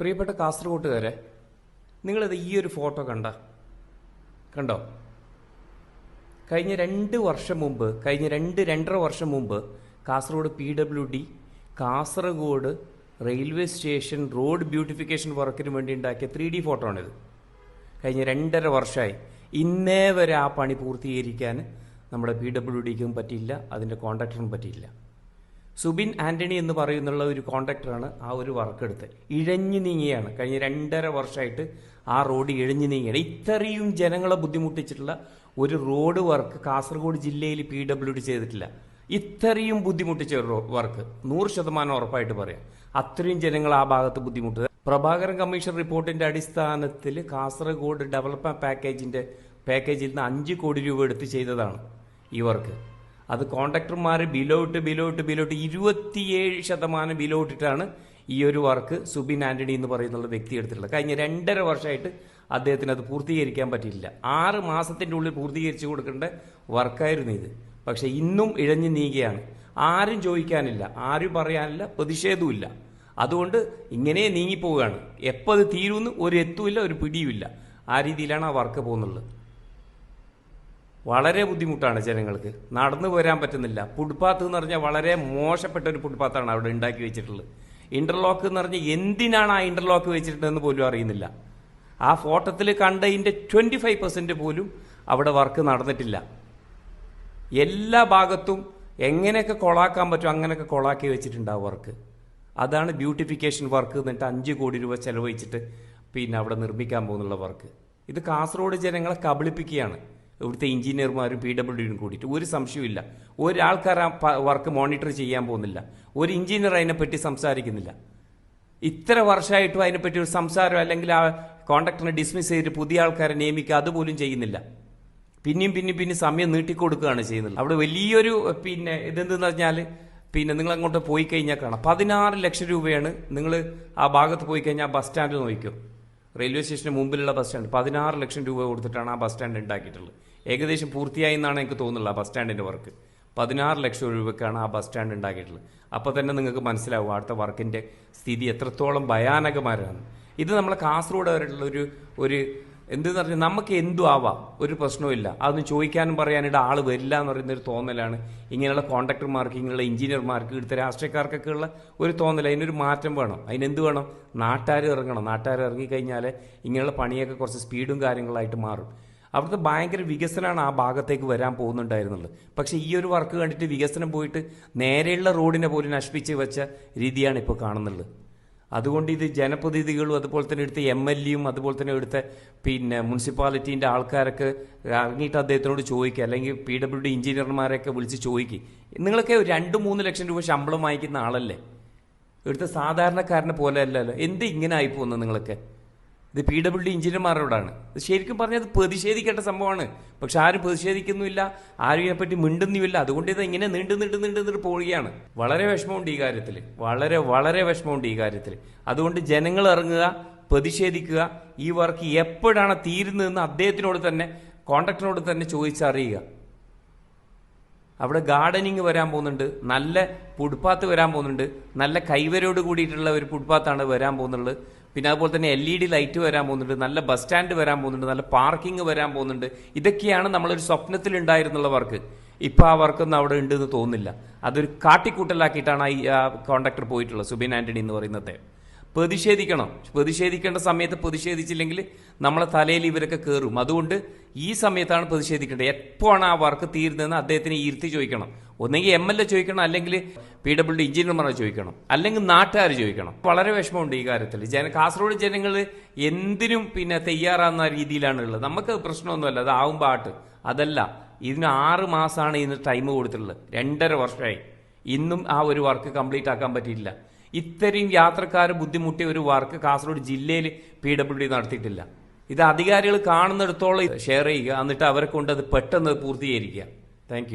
പ്രിയപ്പെട്ട കാസർഗോട്ടുകാരെ നിങ്ങളിത് ഈ ഒരു ഫോട്ടോ കണ്ട കണ്ടോ? കഴിഞ്ഞ രണ്ട് വർഷം മുമ്പ് കഴിഞ്ഞ രണ്ട് രണ്ടര വർഷം മുമ്പ് Kasaragod P W D Kasaragod railway station road beautification വർക്കിന് വേണ്ടി ഉണ്ടാക്കിയ ത്രീ ഡി ഫോട്ടോ ആണിത് കഴിഞ്ഞ രണ്ടര വർഷമായി ഇന്നേ വരെ ആ പണി പൂർത്തീകരിക്കാൻ നമ്മുടെ പി ഡബ്ല്യു ഡിക്കും പറ്റിയില്ല അതിന്റെ കോൺട്രാക്ടറിനും പറ്റിയില്ല. സുബിൻ ആന്റണി എന്ന് പറയുന്നുള്ള ഒരു കോൺട്രാക്ടറാണ് ആ ഒരു വർക്ക് എടുത്തത് ഇഴഞ്ഞു നീങ്ങിയാണ്. കഴിഞ്ഞ രണ്ടര വർഷമായിട്ട് ആ റോഡ് ഇഴഞ്ഞു നീങ്ങിയാണ്. ഇത്രയും ജനങ്ങളെ ബുദ്ധിമുട്ടിച്ചിട്ടുള്ള ഒരു റോഡ് വർക്ക് കാസർഗോഡ് ജില്ലയിൽ പി ഡബ്ല്യു ഡി ചെയ്തിട്ടില്ല. ഇത്രയും ബുദ്ധിമുട്ടിച്ച ഒരു വർക്ക്. നൂറ് ശതമാനം ഉറപ്പായിട്ട് പറയാം. അത്രയും ജനങ്ങൾ ആ ഭാഗത്ത് ബുദ്ധിമുട്ട്. പ്രഭാകരൻ കമ്മീഷൻ റിപ്പോർട്ടിന്റെ അടിസ്ഥാനത്തിൽ കാസർഗോഡ് ഡെവലപ്മെന്റ് പാക്കേജിന്റെ പാക്കേജിൽ നിന്ന് അഞ്ച് കോടി രൂപ എടുത്ത് ചെയ്തതാണ് ഈ വർക്ക്. അത് കോൺട്രാക്ടർമാർ ബിലോട്ട് ബിലോട്ട് ബിലോട്ട് ഇരുപത്തിയേഴ് ശതമാനം ബിലോട്ടിട്ടാണ് ഈ ഒരു വർക്ക് സുബിൻ ആന്റണി എന്ന് പറയുന്ന വ്യക്തി എടുത്തിട്ടുള്ളത്. കഴിഞ്ഞ രണ്ടര വർഷമായിട്ട് അദ്ദേഹത്തിന് അത് പൂർത്തീകരിക്കാൻ പറ്റിയില്ല ആറ് മാസത്തിന്റെ ഉള്ളിൽ പൂർത്തീകരിച്ചു കൊടുക്കേണ്ട വർക്കായിരുന്നു ഇത്. പക്ഷെ ഇന്നും ഇഴഞ്ഞു നീങ്ങുകയാണ്. ആരും ചോദിക്കാനില്ല. ആരും പറയാനില്ല. പ്രതിഷേധവുമില്ല. അതുകൊണ്ട് ഇങ്ങനെ നീങ്ങിപ്പോവുകയാണ്. എപ്പോൾ അത് തീരുമെന്ന് ഒരു എത്തുമില്ല ഒരു പിടിയുമില്ല. ആ രീതിയിലാണ് ആ വർക്ക് പോകുന്നുള്ളത്. വളരെ ബുദ്ധിമുട്ടാണ് ജനങ്ങൾക്ക്. നടന്നു പോരാൻ പറ്റുന്നില്ല. ഫുട്പാത്ത് എന്ന് പറഞ്ഞാൽ വളരെ മോശപ്പെട്ട ഒരു ഫുട്പാത്താണ് അവിടെ ഉണ്ടാക്കി വെച്ചിട്ടുള്ളത്. ഇന്റർലോക്ക് എന്ന് പറഞ്ഞാൽ എന്തിനാണ് ആ ഇന്റർലോക്ക് വെച്ചിട്ടുണ്ടെന്ന് പോലും അറിയുന്നില്ല. ആ ഫോട്ടോത്തിൽ കണ്ടതിന്റെ ട്വന്റി ഫൈവ് പെർസെന്റ് പോലും അവിടെ വർക്ക് നടന്നിട്ടില്ല. എല്ലാ ഭാഗത്തും എങ്ങനെയൊക്കെ കൊളാക്കാൻ പറ്റും അങ്ങനെയൊക്കെ കൊളാക്കി വെച്ചിട്ടുണ്ടാവും വർക്ക് അതാണ് ബ്യൂട്ടിഫിക്കേഷൻ വർക്ക് എന്നിട്ട് അഞ്ച് കോടി രൂപ ചെലവഴിച്ചിട്ട് പിന്നെ അവിടെ നിർമ്മിക്കാൻ പോകുന്നുള്ള വർക്ക് ഇത് കാസർഗോഡ് ജനങ്ങളെ കബളിപ്പിക്കുകയാണ്. ഇവിടുത്തെ എഞ്ചിനീയർമാരും പി ഡബ്ല്യു ഡിയും കൂടിയിട്ട്. ഒരു സംശയമില്ല ഒരാൾക്കാർ ആ വർക്ക് മോണിറ്റർ ചെയ്യാൻ പോകുന്നില്ല. ഒരു എഞ്ചിനീയർ അതിനെപ്പറ്റി സംസാരിക്കുന്നില്ല. ഇത്ര വർഷമായിട്ടും അതിനെപ്പറ്റി ഒരു സംസാരം അല്ലെങ്കിൽ ആ കോൺട്രാക്ടറിനെ ഡിസ്മിസ് ചെയ്തിട്ട് പുതിയ ആൾക്കാരെ നിയമിക്കുക അതുപോലും ചെയ്യുന്നില്ല. പിന്നെയും പിന്നെയും പിന്നെ സമയം നീട്ടിക്കൊടുക്കുകയാണ് ചെയ്യുന്നത്. അവിടെ വലിയൊരു പിന്നെ ഇതെന്തെന്ന് പറഞ്ഞാൽ പിന്നെ നിങ്ങൾ അങ്ങോട്ട് പോയി കഴിഞ്ഞാൽ കാണാം. പതിനാറ് ലക്ഷം രൂപയാണ് നിങ്ങൾ ആ ഭാഗത്ത് പോയി കഴിഞ്ഞാൽ ബസ് സ്റ്റാൻഡിൽ നോക്കിയോ റെയിൽവേ സ്റ്റേഷന് മുമ്പിലുള്ള ബസ് സ്റ്റാൻഡ് പതിനാറ് ലക്ഷം രൂപ കൊടുത്തിട്ടാണ് ആ ബസ് സ്റ്റാൻഡ് ഉണ്ടാക്കിയിട്ടുള്ളത്. ഏകദേശം പൂർത്തിയായി എന്നാണ് എനിക്ക് തോന്നുന്നത് ആ ബസ് സ്റ്റാൻഡിന്റെ വർക്ക് പതിനാറ് ലക്ഷം രൂപയ്ക്കാണ് ആ ബസ് സ്റ്റാൻഡ് ഉണ്ടാക്കിയിട്ടുള്ളത്. അപ്പോൾ തന്നെ നിങ്ങൾക്ക് മനസ്സിലാവും അടുത്ത വർക്കിന്റെ സ്ഥിതി എത്രത്തോളം ഭയാനകമാരാണ്. ഇത് നമ്മളെ കാസർഗോഡ് വരെയുള്ള ഒരു ഒരു എന്തെന്ന് പറഞ്ഞാൽ നമുക്ക് എന്തു ആവാം. ഒരു പ്രശ്നവുമില്ല അതൊന്നും ചോദിക്കാനും പറയാനായിട്ട് ആൾ വരില്ല എന്ന് പറയുന്ന ഒരു തോന്നലാണ്. ഇങ്ങനെയുള്ള കോൺട്രാക്ടർമാർക്ക് ഇങ്ങനെയുള്ള എഞ്ചിനീയർമാർക്ക് ഇവിടുത്തെ രാഷ്ട്രീയക്കാർക്കൊക്കെ ഉള്ള ഒരു തോന്നൽ അതിനൊരു മാറ്റം വേണം. അതിനെന്ത് വേണം? നാട്ടുകാർ ഇറങ്ങണം. നാട്ടുകാർ ഇറങ്ങിക്കഴിഞ്ഞാൽ ഇങ്ങനെയുള്ള പണിയൊക്കെ കുറച്ച് സ്പീഡും കാര്യങ്ങളായിട്ട് മാറും. അവിടുത്തെ ഭയങ്കര വികസനമാണ് ആ ഭാഗത്തേക്ക് വരാൻ പോകുന്നുണ്ടായിരുന്നുള്ളത് പക്ഷെ ഈ ഒരു വർക്ക് കണ്ടിട്ട് വികസനം പോയിട്ട് നേരെയുള്ള റോഡിനെ പോലും നശിപ്പിച്ച് വെച്ച രീതിയാണ് ഇപ്പോൾ കാണുന്നുള്ളത്. അതുകൊണ്ട് ഇത് ജനപ്രതിനിധികളും അതുപോലെ തന്നെ എടുത്ത എം എൽ എയും അതുപോലെ തന്നെ എടുത്ത പിന്നെ മുനിസിപ്പാലിറ്റീന്റെ ആൾക്കാരൊക്കെ ഇറങ്ങിയിട്ട് അദ്ദേഹത്തിനോട് ചോദിക്കുക. അല്ലെങ്കിൽ പി ഡബ്ല്യു ഡി എഞ്ചിനീയർമാരെയൊക്കെ വിളിച്ച് ചോദിക്കുക. നിങ്ങളൊക്കെ രണ്ട് മൂന്ന് ലക്ഷം രൂപ ശമ്പളം വാങ്ങിക്കുന്ന ആളല്ലേ? എടുത്ത സാധാരണക്കാരനെ പോലെ അല്ലല്ലോ. എന്ത് ഇങ്ങനെ ആയിപ്പോകുന്നത് നിങ്ങളൊക്കെ? ഇത് പി ഡബ്ല്യു ഡി എഞ്ചിനീയർമാരോടാണ്. ശരിക്കും പറഞ്ഞാൽ അത് പ്രതിഷേധിക്കേണ്ട സംഭവമാണ്. പക്ഷെ ആരും പ്രതിഷേധിക്കുന്നുമില്ല ആരും ഇതിനെപ്പറ്റി മിണ്ടുന്നുമില്ല. അതുകൊണ്ട് ഇത് ഇങ്ങനെ നീണ്ടു നീണ്ടു നീണ്ടു നീണ്ട് പോവുകയാണ്. വളരെ വിഷമമുണ്ട് ഈ കാര്യത്തിൽ. വളരെ വളരെ വിഷമമുണ്ട് ഈ കാര്യത്തിൽ. അതുകൊണ്ട് ജനങ്ങൾ ഇറങ്ങുക പ്രതിഷേധിക്കുക. ഈ വർക്ക് എപ്പോഴാണ് തീരുന്നതെന്ന് അദ്ദേഹത്തിനോട് തന്നെ കോണ്ടക്ടറിനോട് തന്നെ ചോദിച്ചറിയുക അവിടെ ഗാർഡനിങ് വരാൻ പോകുന്നുണ്ട്. നല്ല ഫുട്പാത്ത് വരാൻ പോകുന്നുണ്ട്. നല്ല കൈവരോട് കൂടിയിട്ടുള്ള ഒരു ഫുട്പാത്താണ് വരാൻ പോകുന്നുള്ളത്. പിന്നെ അതുപോലെ തന്നെ എൽ ഇ ഡി ലൈറ്റ് വരാൻ പോകുന്നുണ്ട് നല്ല ബസ് സ്റ്റാൻഡ് വരാൻ പോകുന്നുണ്ട് നല്ല പാർക്കിംഗ് വരാൻ പോകുന്നുണ്ട്. ഇതൊക്കെയാണ് നമ്മളൊരു സ്വപ്നത്തിൽ ഉണ്ടായിരുന്നുള്ള വർക്ക്. ഇപ്പം ആ വർക്കൊന്നും അവിടെ ഉണ്ടെന്ന് തോന്നുന്നില്ല. അതൊരു കാട്ടിക്കൂട്ടലാക്കിയിട്ടാണ് ഈ കോൺട്രാക്ടർ പോയിട്ടുള്ളത് സുബിൻ ആന്റണി എന്ന് പറയുന്നത് പ്രതിഷേധിക്കണം. പ്രതിഷേധിക്കേണ്ട സമയത്ത് പ്രതിഷേധിച്ചില്ലെങ്കിൽ നമ്മളെ തലയിൽ ഇവരൊക്കെ കയറും അതുകൊണ്ട് ഈ സമയത്താണ് പ്രതിഷേധിക്കേണ്ടത്. എപ്പോഴാണ് ആ വർക്ക് തീരുന്നതെന്ന് അദ്ദേഹത്തിന് ഇരുത്തി ചോദിക്കണം. ഒന്നെങ്കിൽ എം എൽ എ ചോദിക്കണം അല്ലെങ്കിൽ പി ഡബ്ല്യു ഡി എഞ്ചിനീയർമാരെ ചോദിക്കണം അല്ലെങ്കിൽ നാട്ടുകാർ ചോദിക്കണം. വളരെ വിഷമമുണ്ട് ഈ കാര്യത്തിൽ. ജന കാസർഗോഡ് ജനങ്ങൾ എന്തിനും പിന്നെ തയ്യാറാകുന്ന രീതിയിലാണ് ഉള്ളത്. നമുക്ക് പ്രശ്നമൊന്നുമല്ല അത് ആവും പാട്ട്. അതല്ല ഇതിന് ആറ് മാസമാണ് ഇതിന് ടൈം കൊടുത്തിട്ടുള്ളത്. രണ്ടര വർഷമായി. ഇന്നും ആ ഒരു വർക്ക് കംപ്ലീറ്റ് ആക്കാൻ പറ്റിയില്ല ഇത്രയും യാത്രക്കാർ ബുദ്ധിമുട്ടിയ ഒരു വർക്ക് കാസർഗോഡ് ജില്ലയിൽ പി ഡബ്ല്യു ഡി നടത്തിയിട്ടില്ല. ഇത് അധികാരികൾ കാണുന്നിടത്തോളം ഷെയർ ചെയ്യുക എന്നിട്ട് അവരെ കൊണ്ട് അത് പെട്ടെന്ന് പൂർത്തീകരിക്കുക. താങ്ക്